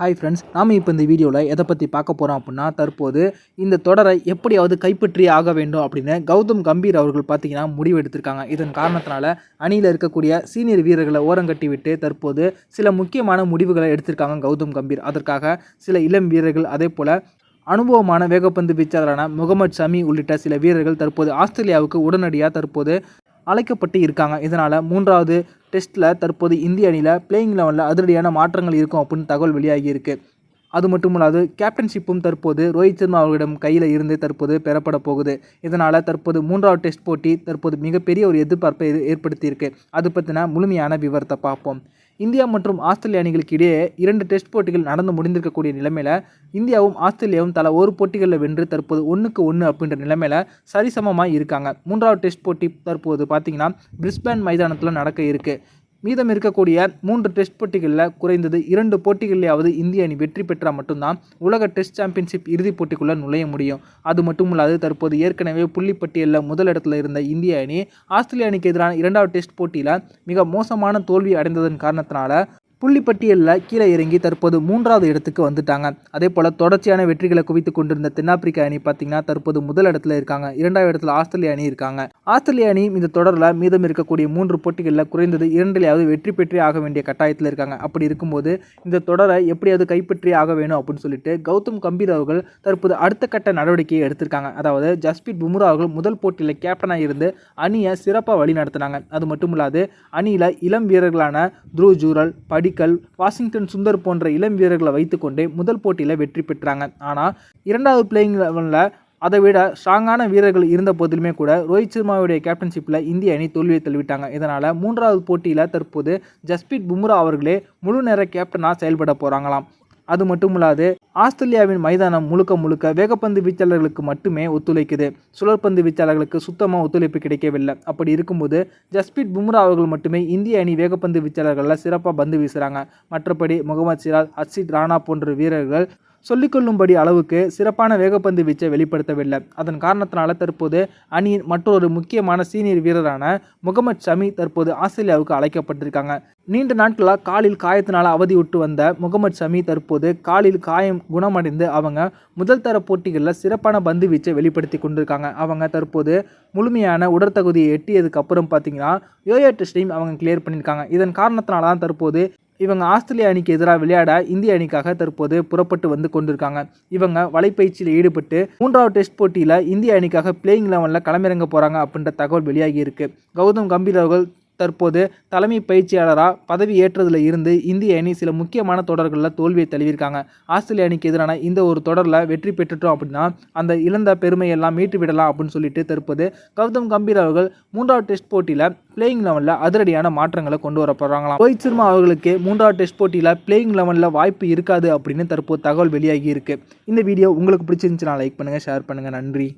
Hi friends நாம் இப்போ இந்த வீடியோவில் எதை பற்றி பார்க்க போகிறோம் அப்படின்னா தற்போது இந்த தொடரை எப்படியாவது கைப்பற்றி ஆக வேண்டும் அப்படின்னு கௌதம் கம்பீர் அவர்கள் பார்த்திங்கன்னா முடிவு எடுத்திருக்காங்க. இதன் காரணத்தினால அணியில் இருக்கக்கூடிய சீனியர் வீரர்களை ஓரங்கட்டி விட்டு தற்போது சில முக்கியமான முடிவுகளை எடுத்திருக்காங்க கௌதம் கம்பீர். அதற்காக சில இளம் வீரர்கள் அதே போல் அனுபவமான வேகப்பந்து வீச்சாளரான முகமது ஷமி உள்ளிட்ட சில வீரர்கள் தற்போது ஆஸ்திரேலியாவுக்கு உடனடியாக தற்போது அழைக்கப்பட்டு இருக்காங்க. இதனால் மூன்றாவது டெஸ்ட்டில் தற்போது இந்திய அணியில் பிளேயிங் லெவலில் அதிரடியான மாற்றங்கள் இருக்கும் அப்படின்னு தகவல் வெளியாகி இருக்குது அது மட்டும் இல்லாது கேப்டன்ஷிப்பும் தற்போது ரோஹித் சர்மா அவர்களிடம் கையில் இருந்து தற்போது பெறப்பட போகுது. இதனால் தற்போது மூன்றாவது டெஸ்ட் போட்டி தற்போது மிகப்பெரிய ஒரு எதிர்பார்ப்பை ஏற்படுத்தியிருக்கு அது பற்றின முழுமையான விவரத்தை பார்ப்போம். இந்தியா மற்றும் ஆஸ்திரேலிய அணிகளுக்கு இடையே இரண்டு டெஸ்ட் போட்டிகள் நடந்து முடிந்திருக்கக்கூடிய நிலைமையில் இந்தியாவும் ஆஸ்திரேலியாவும் தலா ஒரு போட்டிகளில் வென்று தற்போது ஒன்றுக்கு ஒன்று அப்படின்ற நிலைமையில் சரிசமமாக இருக்காங்க. மூன்றாவது டெஸ்ட் போட்டி தற்போது பார்த்திங்கன்னா பிரிஸ்பேன் மைதானத்தில் நடக்க இருக்குது மீதம் இருக்கக்கூடிய மூன்று டெஸ்ட் போட்டிகளில் குறைந்தது இரண்டு போட்டிகளிலாவது இந்திய அணி வெற்றி பெற்றால் மட்டும்தான் உலக டெஸ்ட் சாம்பியன்ஷிப் இறுதிப் போட்டிக்குள்ளே நுழைய முடியும். அது மட்டுமில்லாது தற்போது ஏற்கனவே புள்ளிப்பட்டியலில் முதலிடத்தில் இருந்த இந்திய அணி ஆஸ்திரேலிய அணிக்கு எதிரான இரண்டாவது டெஸ்ட் போட்டியில் மிக மோசமான தோல்வி அடைந்ததன் காரணத்தினால புள்ளிப்பட்டியலில் கீழே இறங்கி தற்போது மூன்றாவது இடத்துக்கு வந்துட்டாங்க. அதே போல் தொடர்ச்சியான வெற்றிகளை குவித்து கொண்டிருந்த தென்னாப்பிரிக்க அணி பார்த்தீங்கன்னா தற்போது முதல் இடத்துல இருக்காங்க. இரண்டாவது இடத்துல ஆஸ்திரேலிய அணி இருக்காங்க. ஆஸ்திரேலிய அணி இந்த தொடரில் மீதம் இருக்கக்கூடிய மூன்று போட்டிகளில் குறைந்தது இரண்டிலையாவது வெற்றி பெற்றே ஆக வேண்டிய கட்டாயத்தில் இருக்காங்க. அப்படி இருக்கும்போது இந்த தொடரை எப்படியாவது கைப்பற்றி ஆக வேணும் அப்படின்னு சொல்லிட்டு கௌதம் கம்பீர் அவர்கள் தற்போது அடுத்த கட்ட நடவடிக்கையை எடுத்திருக்காங்க. அதாவது ஜஸ்பீத் பும்ரா அவர்கள் முதல் போட்டியில் கேப்டனாக இருந்து அணியை சிறப்பாக வழி நடத்தினாங்க. அது மட்டும் இல்லாது அணியில் இளம் வீரர்களான த்ரூ ஜூரல் படி மைக்கேல் வாஷிங்டன் சுந்தர் போன்ற இளம் வீரர்களை வைத்துக்கொண்டே முதல் போட்டியில் வெற்றி பெற்றாங்க. ஆனால் இரண்டாவது பிளேயிங் லெவனில் அதை விட ஸ்ட்ராங்கான வீரர்கள் இருந்த போதிலுமே கூட ரோஹித் சர்மாவுடைய கேப்டன்ஷிப்பில் இந்திய அணி தோல்வியை தள்ளிவிட்டாங்க. இதனால் மூன்றாவது போட்டியில் தற்போது ஜஸ்பீத் பும்ரா அவர்களே முழு நேர கேப்டனாக செயல்பட போகிறாங்களாம் அது மட்டும் இல்லாது ஆஸ்திரேலியாவின் மைதானம் முழுக்க முழுக்க வேகப்பந்து வீச்சாளர்களுக்கு மட்டுமே ஒத்துழைக்குது. சுழற்பந்து வீச்சாளர்களுக்கு சுத்தமாக ஒத்துழைப்பு கிடைக்கவில்லை. அப்படி இருக்கும்போது ஜஸ்பீத் பும்ரா அவர்கள் மட்டுமே இந்திய அணி வேகப்பந்து வீச்சாளர்களில் சிறப்பாக பந்து வீசுகிறாங்க மற்றபடி முகமது சிராஜ் ஹர்ஷித் ராணா போன்ற வீரர்கள் சொல்லிக்கொள்ளும்படி அளவுக்கு சிறப்பான வேகப்பந்து வீச்சை வெளிப்படுத்தவில்லை. அதன் காரணத்தினால தற்போது அணியின் மற்றொரு முக்கியமான சீனியர் வீரரான முகமது ஷமி தற்போது ஆஸ்திரேலியாவுக்கு அழைக்கப்பட்டிருக்காங்க. நீண்ட நாட்களாக காலில் காயத்தினால் அவதி விட்டு வந்த முகமது ஷமி தற்போது காலில் காயம் குணமடைந்து அவங்க முதல் தர போட்டிகளில் சிறப்பான பந்து வீச்சை வெளிப்படுத்தி கொண்டிருக்காங்க. அவங்க தற்போது முழுமையான உடற்தகுதியை எட்டியதுக்கு அப்புறம் பார்த்தீங்கன்னா யோயோ டெஸ்டையும் அவங்க கிளியர் பண்ணியிருக்காங்க. இதன் காரணத்தினால தான் தற்போது இவங்க ஆஸ்திரேலிய அணிக்கு எதிராக விளையாட இந்திய அணிக்காக தற்போது புறப்பட்டு வந்து கொண்டிருக்காங்க. இவங்க வலைப்பயிற்சியில் ஈடுபட்டு மூன்றாவது டெஸ்ட் போட்டியில் இந்திய அணிக்காக பிளேயிங் லெவனில் களமிறங்க போகிறாங்க அப்படின்ற தகவல் வெளியாகி இருக்கு. கௌதம் கம்பீர் அவர்கள் தற்போது தலைமை பயிற்சியாளராக பதவி ஏற்றதில் இருந்து இந்திய அணி சில முக்கியமான தொடர்களில் தோல்வியை தழுவியிருக்காங்க. ஆஸ்திரேலிய அணிக்கு எதிரான இந்த ஒரு தொடரில் வெற்றி பெற்றுட்டோம் அப்படின்னா அந்த இழந்த பெருமையெல்லாம் மீட்டு விடலாம் அப்படின்னு சொல்லிட்டு தற்போது கௌதம் கம்பீர் அவர்கள் மூன்றாவது டெஸ்ட் போட்டியில் பிளேயிங் லெவனில் அதிரடியான மாற்றங்களை கொண்டு வர போகிறாங்களாம் ரோஹித் சர்மா அவர்களுக்கு மூன்றாவது டெஸ்ட் போட்டியில் பிளேயிங் லெவனில் வாய்ப்பு இருக்காது அப்படின்னு தற்போது தகவல் வெளியாகி இருக்கு. இந்த வீடியோ உங்களுக்கு பிடிச்சிருந்துச்சுன்னா லைக் பண்ணுங்கள் ஷேர் பண்ணுங்கள் நன்றி.